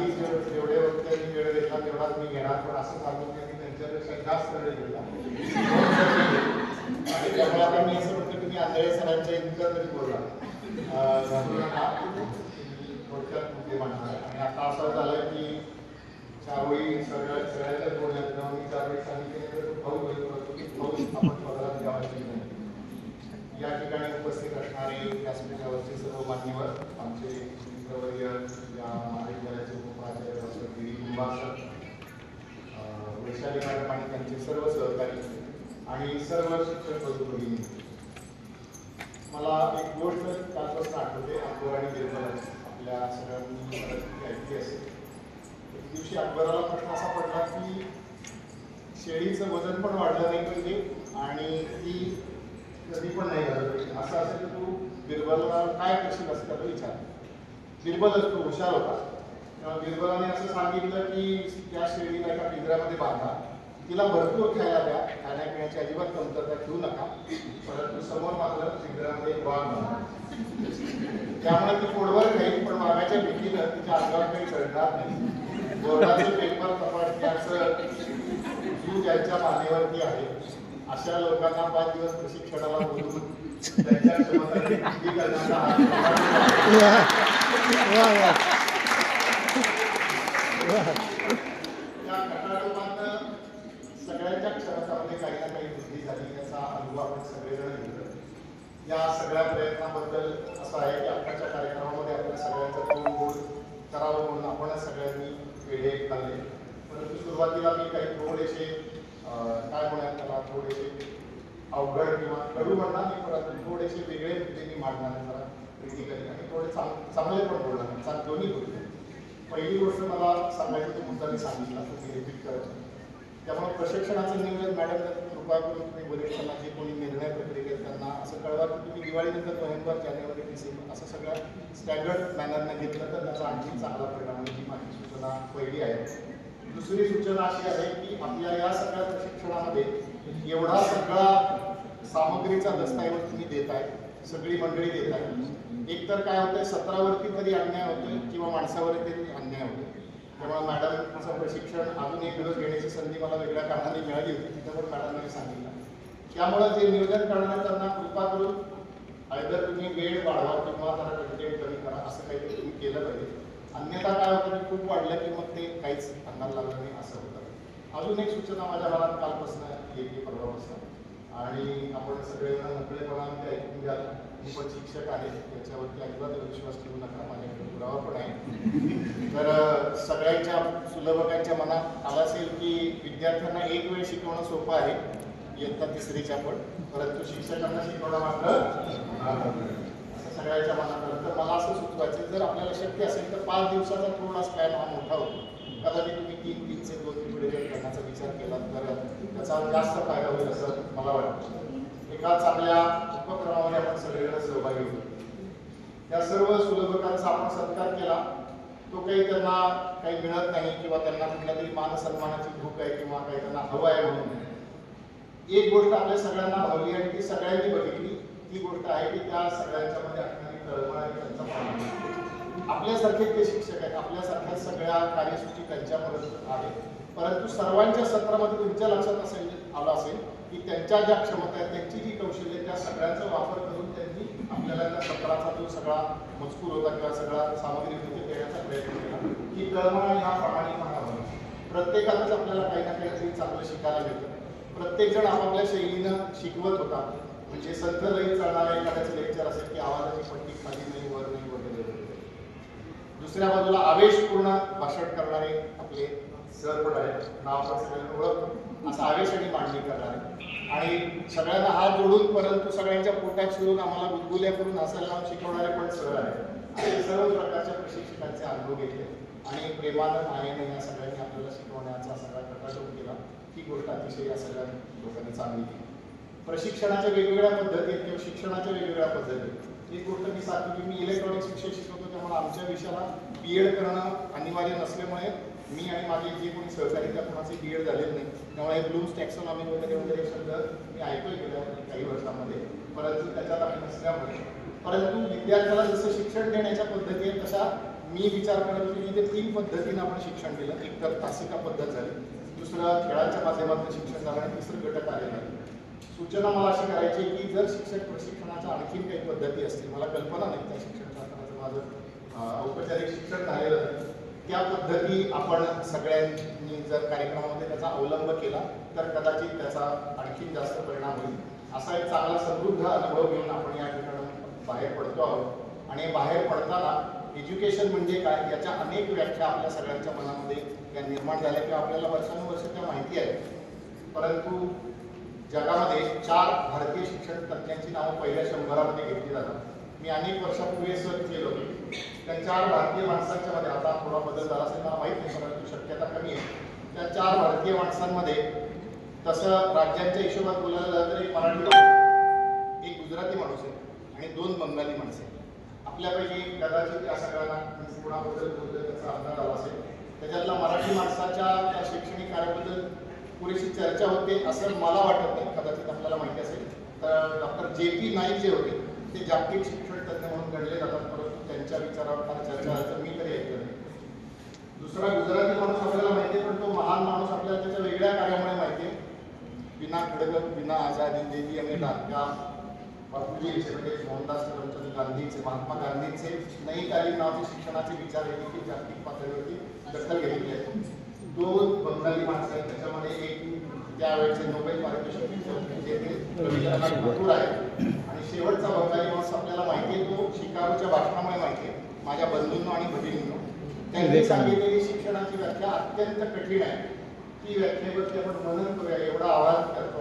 काही जेव- जेवढे वक्ते मी वेळ घेतला तेवढाच मी घेणार पण असं सांगून मी त्यांच्यापेक्षा जास्त वेळ घेतला आणि त्यामुळे आता मी असं म्हणतो की मी आंधळे सरांच्या इतकं तरी बोलला थोडक्यात मुद्दे मांडणार आणि आता असं झालं की त्यावेळी सगळ्या सगळ्याच्या बोलण्यात मी त्यावेळी सांगितले तर भाऊ बोलत की भाऊ आपण पगारात द्यावायची नाही या ठिकाणी उपस्थित असणारे व्यासपीठावरचे सर्व मान्यवर आमचे अं, मॅडम आणि त्यांचे सर्व सहकारी आणि सर्व शिक्षक बंधू मला एक गोष्ट कालपासून आठवते अकबर आणि निर्मला आपल्या सगळ्यांनी ऐकली असेल एक दिवशी अकबराला प्रश्न असा पडला की शेळीचं वजन पण वाढलं नाही पाहिजे आणि ती कधी पण नाही झालं पाहिजे. असं असेल तर तू बिरबलला काय करशील असं त्याला विचार. बिरबल तो हुशार होता. बिरबलाने असं सांगितलं की त्या शेळीला एका पिंजऱ्यामध्ये बांधा. तिला भरपूर खायला द्या. खाण्यापिण्याची अजिबात कमतरता ठेवू नका. परंतु समोर मात्र पिंजऱ्यामध्ये वाघ त्यामुळे ती पोडवर खाईल पण वाघाच्या भीतीनं तिच्या अंगावर काही चढणार नाही. बोर्डाचे पेपर तपासण्याचं जीव ज्यांच्या मानेवरती आहे. अशा लोकांना पाच दिवस प्रशिक्षणाला बोलून त्यांच्या क्षमता वृद्धी करण्याचा हा त्या घटनाक्रमानं सगळ्यांच्या क्षमतामध्ये काही ना काही वृद्धी झाली याचा अनुभव आपण सगळेजण घेतलो या सगळ्या प्रयत्नाबद्दल असं आहे की आत्ताच्या कार्यक्रमामध्ये आपण सगळ्यांचं तोंड गोड करावं म्हणून आपण सगळ्यांनी वेळे खाल्ले परंतु सुरुवातीला मी काही थोडेसे काय म्हणूयात त्याला थोडेसे अवघड किंवा कडू म्हणणार मी परंतु थोडेसे वेगळे मुद्दे मी मांडणार जरा क्रिटिकली आणि थोडे चांग चांगले पण बोलणार चांग दोन्ही गोष्टी. पहिली गोष्ट मला सांगायची तो मुद्दा मी सांगितला तो मी रिपीट करत. त्यामुळे प्रशिक्षणाचं नियोजन मॅडम कृपा करून तुम्ही वरिष्ठांना जे कोणी निर्णय प्रक्रियेत त्यांना असं कळवा की तुम्ही दिवाळीनंतर नोव्हेंबर जानेवारी डिसेंबर असं सगळं स्टँडर्ड मॅनरने घेतलं तर त्याचा आणखी चांगला परिणाम ही माझी सूचना पहिली आहे. दुसरी सूचना अशी आहे की आपल्या या सगळ्या प्रशिक्षणामध्ये एवढा सगळा सामग्रीचा दस्तऐवज तुम्ही देत आहे सगळी मंडळी देत आहे एकतर काय होतंय सत्रावरती तरी अन्याय होतोय किंवा माणसावरती तरी अन्याय होतोय. त्यामुळे मॅडमचं प्रशिक्षण अजून एक दिवस घेण्याची संधी मला वेगळ्या कारणाने मिळाली होती तिथं पण मॅडमने सांगितलं. त्यामुळं जे नियोजन करणारे त्यांना कृपा करून आयदर तुम्ही वेळ वाढवा किंवा जरा कंटेंट कमी करा असं काहीतरी तुम्ही केलं पाहिजे. अन्यथा काय होतं की खूप वाढलं की मग ते काहीच अंदाज लागलं नाही असं होतं. अजून एक सूचना माझ्या मनात कालपासून येते परवापासून. आणि आपण सगळेजण मोकळेपणाने ते ऐकून घ्याल मी पण शिक्षक आहे त्याच्यावरती अजिबात विश्वास ठेवू नका माझ्याकडे पुरावा पण आहे. तर सगळ्यांच्या सुलभकांच्या मनात आला असेल की विद्यार्थ्यांना एक वेळ शिकवणं सोपं आहे. इयत्ता तिसरीच्या पण परंतु शिक्षकांना शिकवणं मात्र असं सगळ्यांच्या मनात आलं. तर मला असं सुचवायचं जर आपल्याला शक्य असेल तर पाच दिवसाचा पूर्ण स्पॅन हा मोठा होतो. कदाचित तुम्ही तीन तीनशे दोन तीन जर करण्याचा विचार केला तर त्याचा जास्त फायदा होईल असं मला वाटतं. एका चांगल्या उपक्रमामध्ये आपण सगळीकडे सहभागी होतो या सर्व सुलभकांचा आपण सत्कार केला. तो काही त्यांना काही मिळत नाही किंवा त्यांना कुठल्या तरी मान सन्मानाची भूक आहे किंवा काही त्यांना हवं आहे म्हणून. एक गोष्ट आपल्या सगळ्यांना हवी आणि ती सगळ्यांनी बघितली. ती गोष्ट आहे की त्या सगळ्यांच्या मध्ये असणारी तळमळ आणि त्यांचा आपल्यासारखे ते शिक्षक आहेत. आपल्यासारख्या सगळ्या कार्यसूची त्यांच्यापर्यंत आहेत. परंतु सर्वांच्या सत्रामध्ये तुमच्या लक्षात असेल आलं असेल की त्यांच्या ज्या क्षमता आहेत त्यांची जी कौशल्य त्या सगळ्यांचा वापर करून त्यांनी आपल्याला त्या सत्राचा जो सगळा मजकूर होता किंवा सगळा सामग्री होती देण्याचा प्रयत्न केला. की तळमळ ह्या हा प्रामाणिकपणा हवा प्रत्येकातच आपल्याला काही ना काहीतरी चांगलं शिकायला मिळतं. प्रत्येक जण आपापल्या शैलीनं शिकवत होता. म्हणजे संत लई चालणारा एखाद्याचं लेक्चर असेल की आवाजाची पट्टी खाली नाही वर नाही वगैरे वगैरे. दुसऱ्या बाजूला आवेशपूर्ण भाषण करणारे आपले सर पण आहेत नाव पण सगळ्यांना ओळखतो असं आवेशाने मांडणी करणारे आणि सगळ्यांना हात जोडून परंतु सगळ्यांच्या पोटात शिरून आम्हाला गुदगुल्या करून हसायला लावून शिकवणारे पण सर आहेत. असे सर्व प्रकारच्या प्रशिक्षकांचे अनुभव घेतले. आणि प्रेमानं मायेने या सगळ्यांनी आपल्याला शिकवण्याचा सगळा प्रकाशन केला. ही गोष्ट अतिशय या सगळ्या लोकांनी चांगली केली. प्रशिक्षणाच्या वेगवेगळ्या पद्धती किंवा शिक्षणाच्या वेगवेगळ्या पद्धती एक गोष्ट मी सांगतो की मी इलेक्ट्रॉनिक्स विषय शिकवतो त्यामुळे आमच्या विषयाला बी एड करणं अनिवार्य नसल्यामुळे मी आणि माझे जे कोणी सहकारी त्या कोणाचे बी एड झालेले नाही. त्यामुळे हे ब्लूम्स टॅक्सॉनॉमी वगैरे वगैरे शब्द मी ऐकून गेल्या काही वर्षामध्ये. परंतु त्याच्यात आम्ही नसल्यामुळे. परंतु विद्यार्थ्याला जसं शिक्षण देण्याच्या पद्धती आहेत तशा मी विचार करत होतो की ते तीन पद्धतीनं आपण शिक्षण दिलं एक तर तासिका पद्धत झाली. दुसरं खेळाच्या माध्यमातून शिक्षण झालं आणि तिसरं गट आलेलं आहे सूचना मला अशी करायची की जर शिक्षक प्रशिक्षणाच्या आणखीन काही पद्धती असतील मला कल्पना नाही त्या शिक्षण माझं औपचारिक शिक्षण झालेलं त्या पद्धती आपण सगळ्यांनी जर कार्यक्रमामध्ये त्याचा अवलंब केला तर कदाचित त्याचा आणखी जास्त परिणाम होईल. असा एक चांगला समृद्ध अनुभव घेऊन आपण या ठिकाणी बाहेर पडतो आहोत. आणि बाहेर पडताना एज्युकेशन म्हणजे काय याच्या अनेक व्याख्या आपल्या सगळ्यांच्या मनामध्ये या निर्माण झाल्या किंवा आपल्याला वर्षानुवर्ष त्या माहिती आहेत. परंतु जगामध्ये चार भारतीय शिक्षण तज्ज्ञांची नावं पहिल्या शंभरामध्ये घेतली जातात. मी अनेक वर्षापूर्वी सर्च केलं होतं. त्या चार भारतीय माणसांच्या मध्ये आता थोडा बदल झाला असेल मला माहीत नाही परंतु शक्यता कमी आहे. त्या चार भारतीय माणसांमध्ये तसं राज्यांच्या हिशोबात बोलायला झालं तर एक मराठी माणूस एक गुजराती माणूस आहे आणि दोन बंगाली माणसं आहेत. आपल्यापैकी कदाचित या सगळ्यांना मी कोणाबद्दल बोलतोय त्याचा अंदाज आला असेल. त्याच्यातला मराठी माणसाच्या त्या शैक्षणिक कार्याबद्दल पुरेशी चर्चा होते असं मला वाटत नाही. कदाचित आपल्याला माहिती असेल. तर डॉक्टर जे पी नाईक जे होते ते जागतिक शिक्षण तज्ज्ञ म्हणून गणले जातात परंतु त्यांच्या फार चर्चा मी तरी ऐकलं दुसरा गुजराती माणूस आपल्याला माहिती आहे पण तो महान माणूस आपल्याला त्याच्या वेगळ्या कार्यामुळे माहिती आहे. विना खडक विना आझादी देवी आणि डाका मोहनदास करमचंद गांधीचे महात्मा गांधींचे नई तालीम नावाचे शिक्षणाचे विचार हे देखील जागतिक पातळीवरती दखल घेतली आहे. दोन बंगाली माणसं आहेत त्याच्यामध्ये एक त्यावेळेचे नोबेल पारितोषिक म्हणजे आहे आणि शेवटचा बंगाली माणूस आपल्याला माहिती आहे तो शिकागोच्या भाषणामुळे माहिती आहे. माझ्या बंधूंनो आणि भगिनींनो त्यांनी सांगितलेली शिक्षणाची व्याख्या अत्यंत कठीण आहे. ती व्याख्येवरती आपण मनन करूया एवढा आवाज करतो.